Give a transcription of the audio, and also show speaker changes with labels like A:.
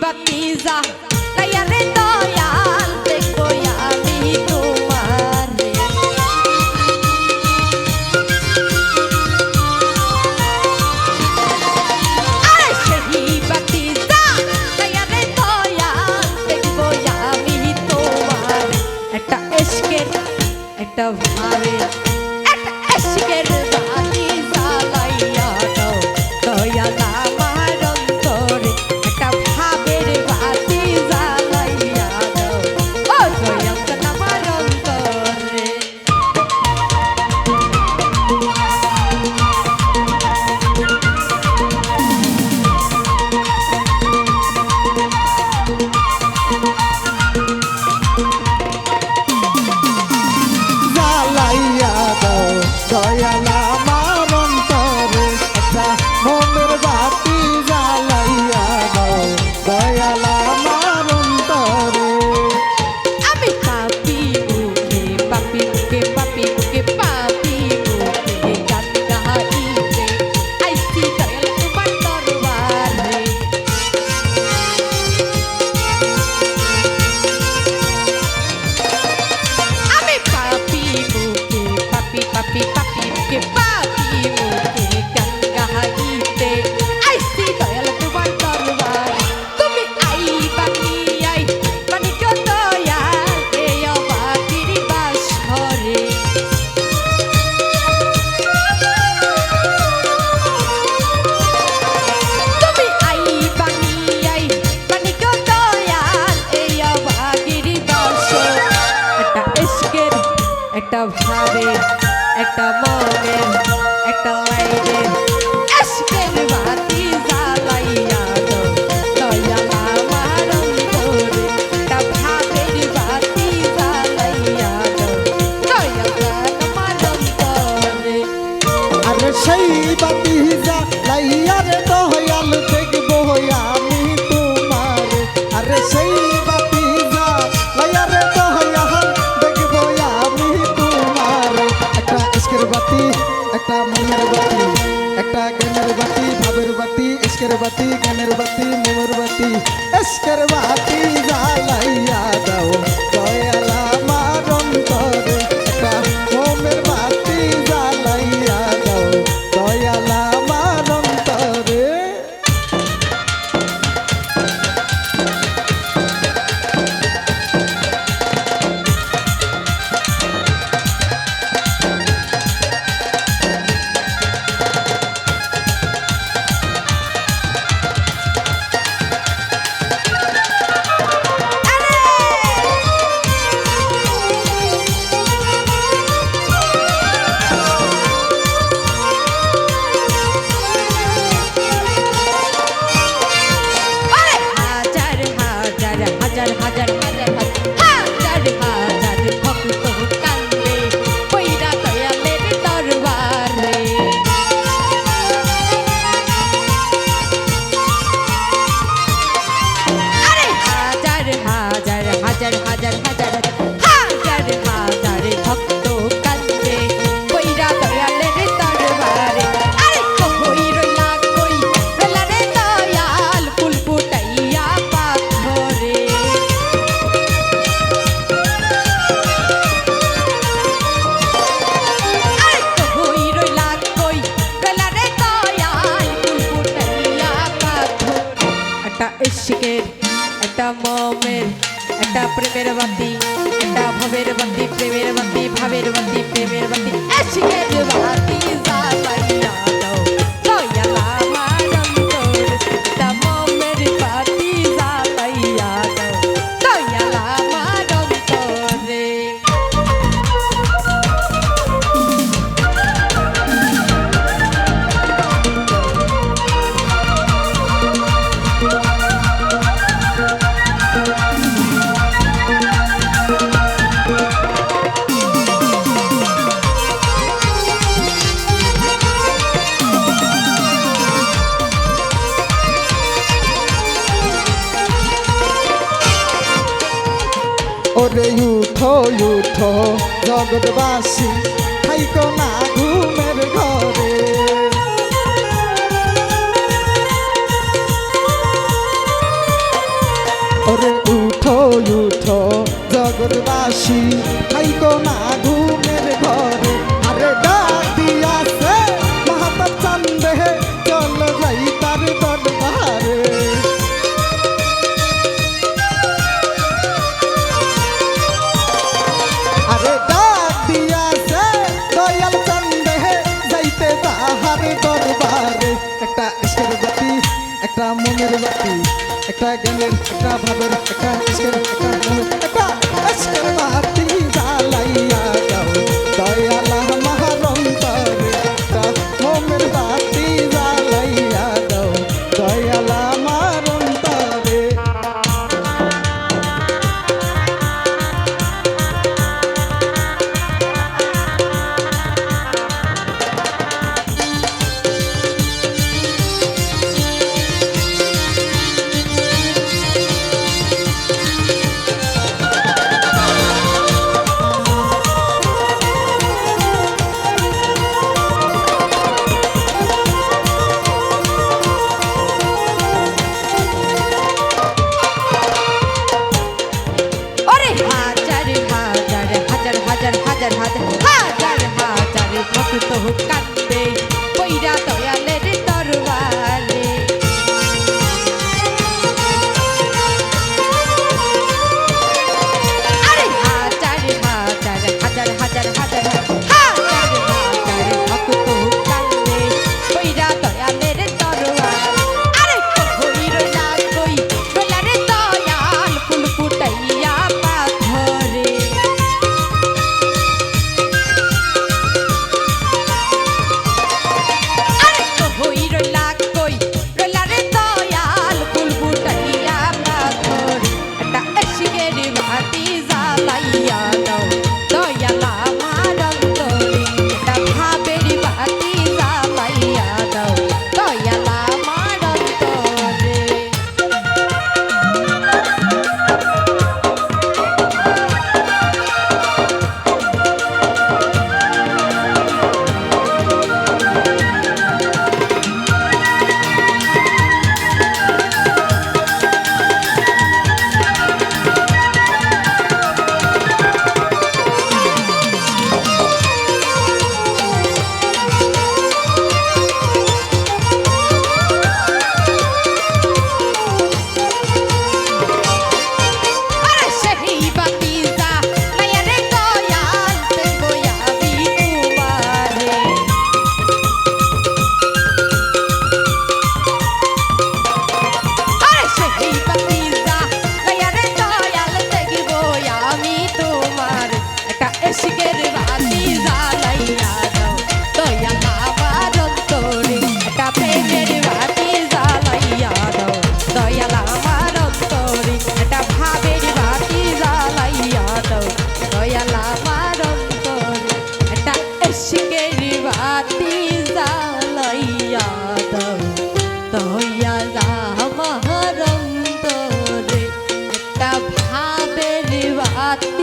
A: বাতিজা লাইয়া রে দয়াল দেখব আমি তোমার আরে সেই বাতিজা লাইয়া রে দয়াল দেখব আমি তোমার একটা এসকের একটা ভাবের একটা ভাবে একটা
B: মনের
A: একটা লাইনের अगरबत्ती गनरबत्ती मोमरबत्ती Pero va উঠো উঠো জগৎবাসী খাইকো না ঘুমের ঘরে।
B: ওরে উঠো উঠো জগৎবাসী খাইকো না ঘুমের ঘরে। আরে মনের একটা জ্ঞানের একটা ভাবের একটা একটা একটা ভাবের বাত।